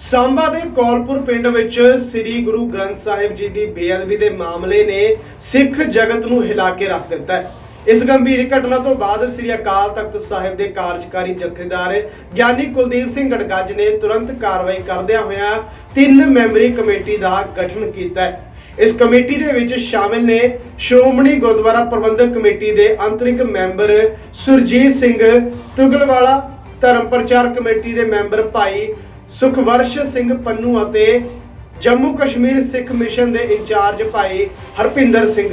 ਸਾਂਬਾ ਦੇ ਕੌਲਪੁਰ ਪਿੰਡ ਵਿੱਚ ਸ੍ਰੀ ਗੁਰੂ ਗ੍ਰੰਥ ਸਾਹਿਬ ਜੀ ਦੀ ਬੇਅਦਬੀ ਦੇ ਮਾਮਲੇ ਨੇ ਸਿੱਖ ਜਗਤ ਨੂੰ ਹਿਲਾ ਕੇ ਰੱਖ ਦਿੱਤਾ ਹੈ। ਇਸ ਗੰਭੀਰ ਘਟਨਾ ਤੋਂ ਬਾਅਦ ਸ੍ਰੀ ਅਕਾਲ ਤਖਤ ਸਾਹਿਬ ਦੇ ਕਾਰਜਕਾਰੀ ਜਥੇਦਾਰ ਗਿਆਨੀ ਕੁਲਦੀਪ ਸਿੰਘ ਗੜਗੱਜ ਨੇ ਤੁਰੰਤ ਕਾਰਵਾਈ ਕਰਦਿਆਂ ਹੋਇਆਂ ਤਿੰਨ ਮੈਂਬਰੀ ਕਮੇਟੀ ਦਾ ਗਠਨ ਕੀਤਾ ਹੈ। ਇਸ ਕਮੇਟੀ ਦੇ ਵਿੱਚ ਸ਼ਾਮਿਲ ਨੇ ਸ਼੍ਰੋਮਣੀ ਗੁਰਦੁਆਰਾ ਪ੍ਰਬੰਧਕ ਕਮੇਟੀ ਦੇ ਅੰਤਰਿਕ ਮੈਂਬਰ ਸੁਰਜੀਤ ਸਿੰਘ, ਤੁਗਲਵਾਲਾ ਧਰਮ ਪ੍ਰਚਾਰ ਕਮੇਟੀ ਦੇ ਮੈਂਬਰ ਭਾਈ ਸੁਖਵਰਸ਼ ਸਿੰਘ ਪੰਨੂ ਅਤੇ ਜੰਮੂ ਕਸ਼ਮੀਰ ਸਿੱਖ ਮਿਸ਼ਨ ਦੇ ਇੰਚਾਰਜ ਭਾਈ ਹਰਪਿੰਦਰ ਸਿੰਘ।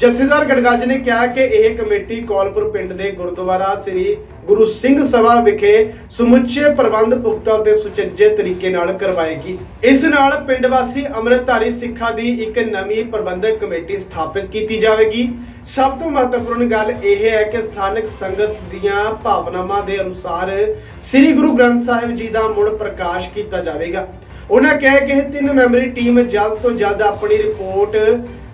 ਜਥੇਦਾਰ ਗੜਗੱਜ ਨੇ ਕਿਹਾ ਕਿ ਇਹ ਕਮੇਟੀ ਕੌਲਪੁਰ ਪਿੰਡ ਦੇ ਗੁਰਦੁਆਰਾ ਸ੍ਰੀ ਗੁਰੂ ਸਿੰਘ ਸਭਾ ਵਿਖੇ ਸਮੁੱਚੇ ਪ੍ਰਬੰਧ ਪੁਖਤਾ ਤੇ ਸੁਚੱਜੇ ਤਰੀਕੇ ਨਾਲ ਕਰਵਾਏਗੀ। ਇਸ ਨਾਲ ਪਿੰਡ ਵਾਸੀ ਅੰਮ੍ਰਿਤਧਾਰੀ ਸਿੱਖਾਂ ਦੀ ਇੱਕ ਨਵੀਂ ਪ੍ਰਬੰਧਕ ਕਮੇਟੀ ਸਥਾਪਿਤ ਕੀਤੀ ਜਾਵੇਗੀ। ਸਭ ਤੋਂ ਮਹੱਤਵਪੂਰਨ ਗੱਲ ਇਹ ਹੈ ਕਿ ਸਥਾਨਕ ਸੰਗਤ ਦੀਆਂ ਭਾਵਨਾਵਾਂ ਦੇ ਅਨੁਸਾਰ ਸ੍ਰੀ ਗੁਰੂ ਗ੍ਰੰਥ ਸਾਹਿਬ ਜੀ ਦਾ ਮੁੜ ਪ੍ਰਕਾਸ਼ ਕੀਤਾ ਜਾਵੇਗਾ। ਉਹਨਾਂ ਕਿਹਾ ਕਿ ਇਹ ਤਿੰਨ ਮੈਂਬਰੀ ਟੀਮ ਜਲਦ ਤੋਂ ਜਲਦ ਆਪਣੀ ਰਿਪੋਰਟ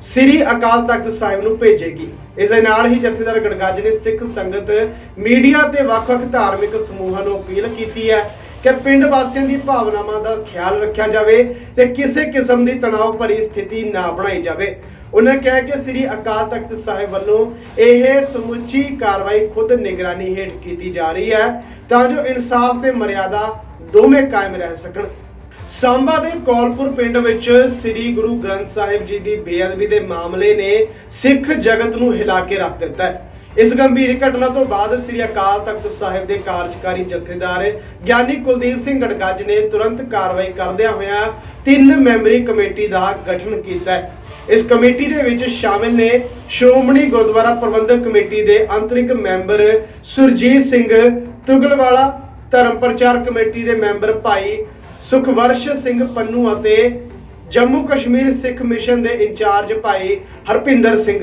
ਸ੍ਰੀ ਅਕਾਲ ਤਖਤ ਸਾਹਿਬ ਨੂੰ ਭੇਜੇਗੀ। ਇਸ ਦੇ ਨਾਲ ਹੀ ਜਥੇਦਾਰ ਗੜਗੱਜ ਨੇ ਸਿੱਖ ਸੰਗਤ, ਮੀਡੀਆ ਤੇ ਵੱਖ-ਵੱਖ ਧਾਰਮਿਕ ਸਮੂਹਾਂ ਨੂੰ ਅਪੀਲ ਕੀਤੀ ਹੈ ਕਿ ਪਿੰਡ ਵਾਸੀਆਂ ਦੀ ਭਾਵਨਾਵਾਂ ਦਾ ਖਿਆਲ ਰੱਖਿਆ ਜਾਵੇ ਤੇ ਕਿਸੇ ਕਿਸਮ ਦੀ ਤਣਾਅ ਭਰੀ ਸਥਿਤੀ ਨਾ ਬਣਾਈ ਜਾਵੇ। ਉਹਨਾਂ ਕਿਹਾ ਕਿ ਸ੍ਰੀ ਅਕਾਲ ਤਖਤ ਸਾਹਿਬ ਵੱਲੋਂ ਇਹ ਸਮੁੱਚੀ ਕਾਰਵਾਈ ਖੁਦ ਨਿਗਰਾਨੀ ਹੇਠ ਕੀਤੀ ਜਾ ਰਹੀ ਹੈ ਤਾਂ ਜੋ ਇਨਸਾਫ ਤੇ ਮਰਿਆਦਾ ਦੋਵੇਂ ਕਾਇਮ ਰਹਿ ਸਕਣ। ਸਾਂਬਾ ਦੇ ਕੌਲਪੁਰ ਪਿੰਡ ਵਿੱਚ ਸ੍ਰੀ ਗੁਰੂ ਗ੍ਰੰਥ ਸਾਹਿਬ ਜੀ ਦੀ ਬੇਅਦਬੀ ਦੇ ਮਾਮਲੇ ਨੇ ਸਿੱਖ ਜਗਤ ਨੂੰ ਹਿਲਾ ਕੇ ਰੱਖ ਦਿੱਤਾ ਹੈ। ਇਸ ਗੰਭੀਰ ਘਟਨਾ ਤੋਂ ਬਾਅਦ ਸ੍ਰੀ ਅਕਾਲ ਤਖਤ ਸਾਹਿਬ ਦੇ ਕਾਰਜਕਾਰੀ ਜਥੇਦਾਰ ਗਿਆਨੀ ਕੁਲਦੀਪ ਸਿੰਘ ਗੜਗੱਜ ਨੇ ਤੁਰੰਤ ਕਾਰਵਾਈ ਕਰਦਿਆਂ ਹੋਇਆਂ ਤਿੰਨ ਮੈਂਬਰੀ ਕਮੇਟੀ ਦਾ ਗਠਨ ਕੀਤਾ ਹੈ। ਇਸ ਕਮੇਟੀ ਦੇ ਵਿੱਚ ਸ਼ਾਮਿਲ ਨੇ ਸ਼੍ਰੋਮਣੀ ਗੁਰਦੁਆਰਾ ਪ੍ਰਬੰਧਕ ਕਮੇਟੀ ਦੇ ਅੰਤਰਿਕ ਮੈਂਬਰ ਸੁਰਜੀਤ ਸਿੰਘ ਤੁਗਲਵਾਲਾ, ਧਰਮ ਪ੍ਰਚਾਰ ਕਮੇਟੀ ਦੇ ਮੈਂਬਰ ਭਾਈ ਸੁਖਵਰਸ਼ ਸਿੰਘ ਪੰਨੂ ਅਤੇ ਜੰਮੂ ਕਸ਼ਮੀਰ ਸਿੱਖ ਮਿਸ਼ਨ ਦੇ ਇੰਚਾਰਜ ਭਾਈ ਹਰਪਿੰਦਰ ਸਿੰਘ।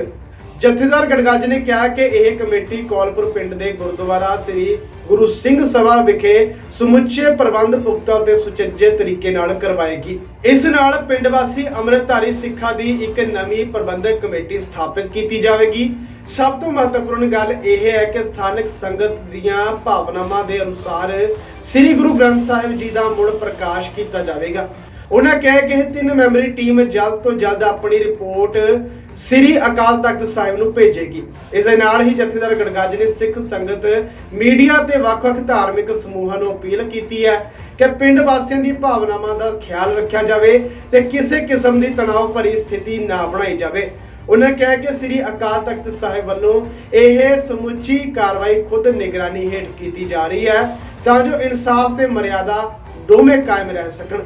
ਜਥੇਦਾਰ ਗੜਗੱਜ ਨੇ ਕਿਹਾ ਕਿ ਇਹ ਕਮੇਟੀ ਕੌਲਪੁਰ ਪਿੰਡ ਦੇ ਗੁਰਦੁਆਰਾ ਸ੍ਰੀ ਗੁਰੂ ਸਿੰਘ ਸਭਾ ਵਿਖੇ ਸਮੁੱਚੇ ਪ੍ਰਬੰਧ ਪੁਖਤਾ ਤੇ ਸੁਚੱਜੇ ਤਰੀਕੇ ਨਾਲ ਕਰਵਾਏਗੀ। ਇਸ ਨਾਲ ਪਿੰਡ ਵਾਸੀ ਅੰਮ੍ਰਿਤਧਾਰੀ ਸਿੱਖਾਂ ਦੀ ਇੱਕ ਨਵੀਂ ਪ੍ਰਬੰਧਕ ਕਮੇਟੀ ਸਥਾਪਿਤ ਕੀਤੀ ਜਾਵੇਗੀ। ਸਭ ਤੋਂ ਮਹੱਤਵਪੂਰਨ ਗੱਲ ਇਹ ਹੈ ਕਿ ਸਥਾਨਕ ਸੰਗਤ ਦੀਆਂ ਭਾਵਨਾਵਾਂ ਦੇ ਅਨੁਸਾਰ ਸ੍ਰੀ ਗੁਰੂ ਗ੍ਰੰਥ ਸਾਹਿਬ ਜੀ ਦਾ ਮੁੜ ਪ੍ਰਕਾਸ਼ ਕੀਤਾ ਜਾਵੇਗਾ। ਉਹਨਾਂ ਕਿਹਾ ਕਿ ਇਹ ਤਿੰਨ ਮੈਂਬਰੀ ਟੀਮ ਜਲਦ ਤੋਂ ਜਲਦ ਆਪਣੀ ਰਿਪੋਰਟ ਸ੍ਰੀ ਅਕਾਲ ਤਖਤ ਸਾਹਿਬ ਨੂੰ ਭੇਜੇਗੀ। ਇਸ ਦੇ ਨਾਲ ਹੀ ਜਥੇਦਾਰ ਗੜਗੱਜ ਨੇ ਸਿੱਖ ਸੰਗਤ, ਮੀਡੀਆ ਤੇ ਵੱਖ-ਵੱਖ ਧਾਰਮਿਕ ਸਮੂਹਾਂ ਨੂੰ ਅਪੀਲ ਕੀਤੀ ਹੈ ਕਿ ਪਿੰਡ ਵਾਸੀਆਂ ਦੀ ਭਾਵਨਾਵਾਂ ਦਾ ਖਿਆਲ ਰੱਖਿਆ ਜਾਵੇ ਤੇ ਕਿਸੇ ਕਿਸਮ ਦੀ ਤਣਾਅ ਭਰੀ ਸਥਿਤੀ ਨਾ ਬਣਾਈ ਜਾਵੇ। ਉਹਨਾਂ ਕਿਹਾ ਕਿ ਸ੍ਰੀ ਅਕਾਲ ਤਖਤ ਸਾਹਿਬ ਵੱਲੋਂ ਇਹ ਸਮੁੱਚੀ ਕਾਰਵਾਈ ਖੁਦ ਨਿਗਰਾਨੀ ਹੇਠ ਕੀਤੀ ਜਾ ਰਹੀ ਹੈ ਤਾਂ ਜੋ ਇਨਸਾਫ ਤੇ ਮਰਿਆਦਾ ਦੋਵੇਂ ਕਾਇਮ ਰਹਿ ਸਕਣ।